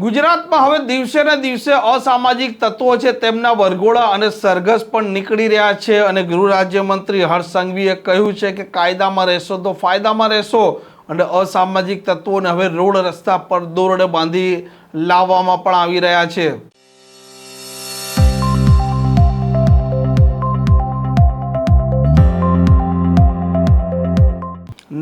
ગુજરાતમાં હવે દિવસે ને દિવસે અસામાજિક તત્વો છે, તેમના વરઘોડા અને સરઘસ પણ નીકળી રહ્યા છે અને ગૃહ રાજ્યમંત્રી હર્ષ સંઘવીએ કહ્યું છે કે કાયદામાં રહેશો તો ફાયદામાં રહેશો અને અસામાજિક તત્વોને હવે રોડ રસ્તા પર દોરડે બાંધી લાવવામાં પણ આવી રહ્યા છે.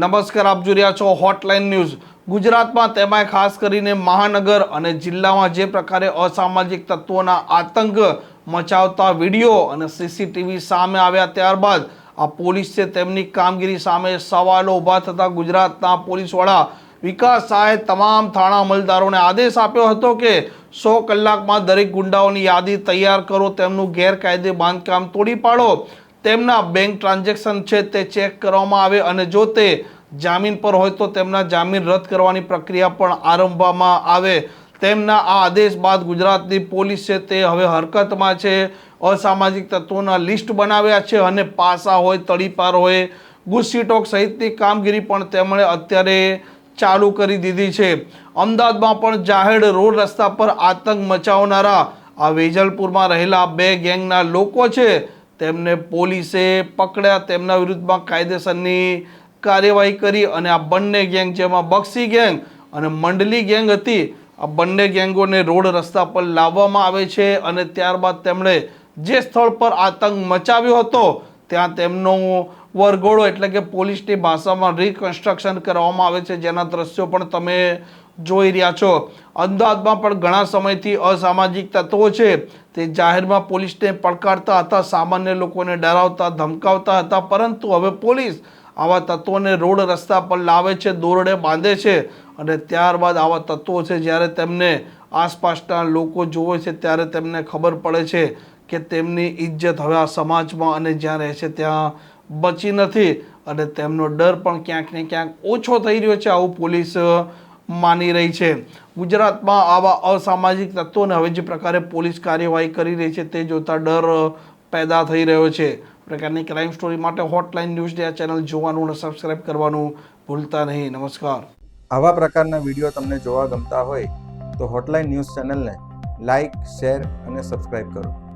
નમસ્કાર, આપ જોઈ રહ્યા છો હોટલાઇન ન્યૂઝ ગુજરાતમાં તેમાંય ખાસ કરીને મહાનગર અને જિલ્લામાં જે પ્રકારે અસામાજિક તત્વોના આતંક મચાવતા વીડિયો અને સીસીટીવી સામે આવ્યા ત્યારબાદ આ પોલીસે તેમની કામગીરી સામે સવાલો ઊભા થતા ગુજરાતના પોલીસવાળા વિકાસ શાહે તમામ થાણા અમલદારોને આદેશ આપ્યો હતો કે સો કલાકમાં દરેક ગુંડાઓની યાદી તૈયાર કરો, તેમનું ગેરકાયદે બાંધકામ તોડી પાડો. તેમના બેંક ટ્રાન્ઝેક્શન છે તે ચેક કરવામાં આવે અને જો તે જામીન પર હોય તો તેમના જામીન રદ કરવાની પ્રક્રિયા પણ આરંભવામાં આવે. તેમના આ આદેશ બાદ ગુજરાતની પોલીસ છે તે હવે હરકતમાં છે. અસામાજિક તત્વોના લિસ્ટ બનાવ્યા છે અને પાસા હોય તળીપાર હોય ગુસ્સીટોક સહિતની કામગીરી પણ તેમણે અત્યારે ચાલુ કરી દીધી છે. અમદાવાદમાં પણ જાહેર રોડ રસ્તા પર આતંક મચાવનારા આ વેજલપુરમાં રહેલા બે ગેંગના લોકો છે. તેમને પોલીસે પકડ્યા. તેમના વિરુદ્ધમાં કાયદેસરની કાર્યવાહી કરી અને આ બંને ગેંગ જેમાં બક્ષી ગેંગ અને મંડલી ગેંગ હતી. આ બંને ગેંગોને રોડ રસ્તા પર લાવવામાં આવે છે અને ત્યારબાદ તેમણે જે સ્થળ પર આતંક મચાવ્યો હતો, ત્યાં તેમનો વરઘોડો એટલે કે પોલીસની ભાષામાં રિકન્સ્ટ્રક્શન કરવામાં આવે છે. જેના દ્રશ્યો પણ તમે જોઈ રહ્યા છો. અમદાવાદમાં પણ ઘણા સમયથી અસામાજિક તત્વો છે. તે જાહેરમાં પોલીસને પડકારતા હતા, સામાન્ય લોકોને ડરાવતા, ધમકાવતા હતા, પરંતુ હવે પોલીસ આવા તત્વોને રોડ રસ્તા પર લાવે છે, દોરડે બાંધે છે અને ત્યારબાદ આવા તત્વો છે, જ્યારે તેમને આસપાસના લોકો જોવે છે, ત્યારે તેમને ખબર પડે છે કે તેમની ઇજ્જત હવે આ સમાજમાં અને જ્યાં રહે છે ત્યાં બચી નથી અને તેમનો ડર પણ ક્યાંક ને ક્યાંક ઓછો થઈ રહ્યો છે, આવું પોલીસ માની રહી છે. ગુજરાતમાં આવા અસામાજિક તત્વોને હવે જે પ્રકારે પોલીસ કાર્યવાહી કરી રહી છે, તે જોતાં ડર પેદા થઈ રહ્યો છે. પ્રકારની ક્રાઇમ સ્ટોરી માટે હોટલાઇન ન્યૂઝ આ ચેનલ જોવાનું અને સબસ્ક્રાઇબ કરવાનું ભૂલતા નહીં. નમસ્કાર. આવા પ્રકારના વીડિયો તમને જોવા ગમતા હોય તો હોટલાઇન ન્યૂઝ ચેનલને લાઇક શેર અને સબસ્ક્રાઇબ કરો.